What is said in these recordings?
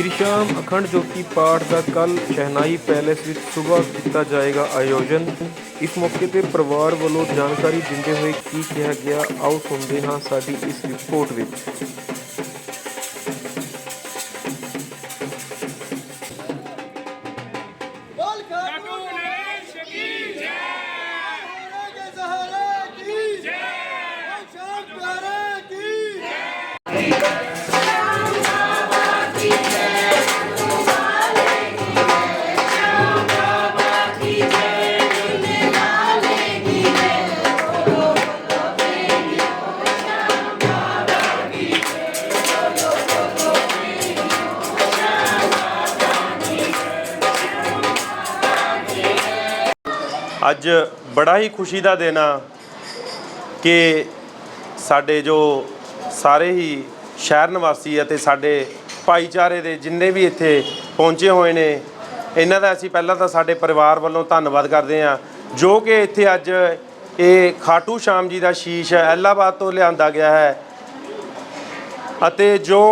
ਸ਼੍ਰੀ ਸ਼ਾਮ ਅਖੰਡ ਜੋਤੀ ਪਾਠ ਦਾ ਕੱਲ ਸ਼ਹਿਨਾਈ ਪੈਲੇਸ ਵਿੱਚ ਸਵੇਰ ਕੀਤਾ ਜਾਏਗਾ ਆਯੋਜਨ। ਇਸ ਮੌਕੇ ਤੇ ਪਰਿਵਾਰ ਵੱਲੋਂ ਜਾਣਕਾਰੀ ਦਿੰਦੇ ਹੋਏ ਕੀ ਕਿਹਾ ਗਿਆ, ਆਓ ਸੁਣਦੇ ਹਾਂ ਸਾਡੀ ਇਸ ਰਿਪੋਰਟ ਵਿੱਚ। ਅੱਜ ਬੜਾ ਹੀ ਖੁਸ਼ੀ ਦਾ ਦਿਨ ਆ ਕਿ ਸਾਡੇ ਜੋ ਸਾਰੇ ਹੀ ਸ਼ਹਿਰ ਨਿਵਾਸੀ ਅਤੇ ਸਾਡੇ ਭਾਈਚਾਰੇ ਦੇ ਜਿੰਨੇ ਵੀ ਇੱਥੇ ਪਹੁੰਚੇ ਹੋਏ ਨੇ, ਇਹਨਾਂ ਦਾ ਅਸੀਂ ਪਹਿਲਾਂ ਤਾਂ ਸਾਡੇ ਪਰਿਵਾਰ ਵੱਲੋਂ ਧੰਨਵਾਦ ਕਰਦੇ ਹਾਂ, ਜੋ ਕਿ ਇੱਥੇ ਅੱਜ ਇਹ ਖਾਟੂ ਸ਼ਾਮ ਜੀ ਦਾ ਸ਼ੀਸ਼ ਐਲਾਬਾਦ ਤੋਂ ਲਿਆਂਦਾ ਗਿਆ ਹੈ ਅਤੇ ਜੋ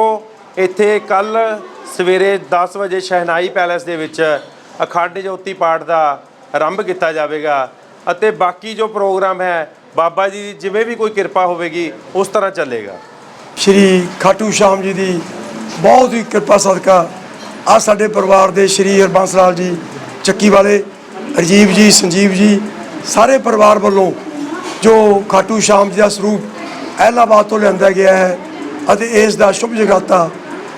ਇੱਥੇ ਕੱਲ ਸਵੇਰੇ 10 ਵਜੇ ਸ਼ਹਿਨਾਈ ਪੈਲੇਸ ਦੇ ਵਿੱਚ ਅਖੰਡ ਜੋਤੀ ਪਾਠ ਦਾ ਆਰੰਭ ਕੀਤਾ ਜਾਵੇਗਾ ਅਤੇ ਬਾਕੀ ਜੋ ਪ੍ਰੋਗਰਾਮ ਹੈ, ਬਾਬਾ ਜੀ ਦੀ ਜਿਵੇਂ ਵੀ ਕੋਈ ਕਿਰਪਾ ਹੋਵੇਗੀ, ਉਸ ਤਰ੍ਹਾਂ ਚੱਲੇਗਾ। ਸ਼੍ਰੀ ਖਾਟੂ ਸ਼ਾਮ ਜੀ ਦੀ ਬਹੁਤ ਹੀ ਕਿਰਪਾ ਸਦਕਾ ਆ ਸਾਡੇ ਪਰਿਵਾਰ ਦੇ ਸ਼੍ਰੀ ਹਰਬੰਸ ਲਾਲ ਜੀ ਚੱਕੀ ਵਾਲੇ ਰਜੀਵ ਜੀ, ਸੰਜੀਵ ਜੀ, ਸਾਰੇ ਪਰਿਵਾਰ ਵੱਲੋਂ ਜੋ ਖਾਟੂ ਸ਼ਾਮ ਜੀ ਦਾ ਸਰੂਪ ਐਲਾਬਾਦ ਤੋਂ ਲਿਆਂਦਾ ਗਿਆ ਹੈ ਅਤੇ ਇਸ ਦਾ ਸ਼ੁਭ ਜਗਾਤਾ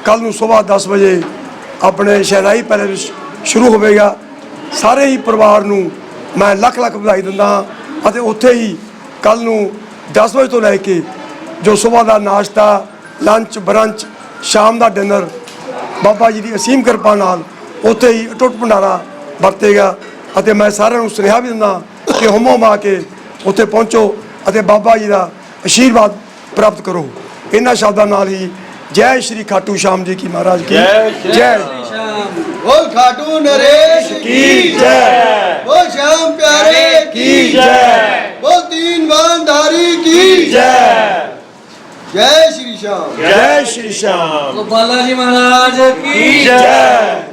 ਕੱਲ ਨੂੰ ਸਵੇਰ 10 ਵਜੇ ਆਪਣੇ ਸ਼ਹਿਨਾਈ ਪੈਲੇਸ ਵਿੱਚ ਸ਼ੁਰੂ ਹੋਵੇਗਾ। ਸਾਰੇ ਹੀ ਪਰਿਵਾਰ ਨੂੰ ਮੈਂ ਲੱਖ ਲੱਖ ਵਧਾਈ ਦਿੰਦਾ ਹਾਂ ਅਤੇ ਉੱਥੇ ਹੀ ਕੱਲ ਨੂੰ 10 ਵਜੇ ਤੋਂ ਲੈ ਕੇ ਜੋ ਸਵੇਰ ਦਾ ਨਾਸ਼ਤਾ ਲੰਚ ਬਰੰਚ ਸ਼ਾਮ ਦਾ ਡਿਨਰ ਬਾਬਾ ਜੀ ਦੀ ਅਸੀਮ ਕਿਰਪਾ ਨਾਲ ਉੱਥੇ ਹੀ ਅਟੁੱਟ ਭੰਡਾਰਾ ਵਰਤੇਗਾ ਅਤੇ ਮੈਂ ਸਾਰਿਆਂ ਨੂੰ ਸੁਨੇਹਾ ਵੀ ਦਿੰਦਾ ਕਿ ਹੁਮੋ ਮਾ ਕੇ ਉੱਥੇ ਪਹੁੰਚੋ ਅਤੇ ਬਾਬਾ ਜੀ ਦਾ ਆਸ਼ੀਰਵਾਦ ਪ੍ਰਾਪਤ ਕਰੋ। ਇਹਨਾਂ ਸ਼ਬਦਾਂ ਨਾਲ ਹੀ ਜੈ ਸ਼੍ਰੀ ਖਾਟੂ ਸ਼ਾਮ ਜੀ ਕੀ ਮਹਾਰਾਜ ਕੀ। ਜੈ ਸ਼੍ਰੀ ਜੈ। बोल खाटू नरेश की जय बोल श्याम प्यारे की जय बोल तीन बांधारी की जय जय श्री श्याम जय श्री श्याम गोपाला जी महाराज की जय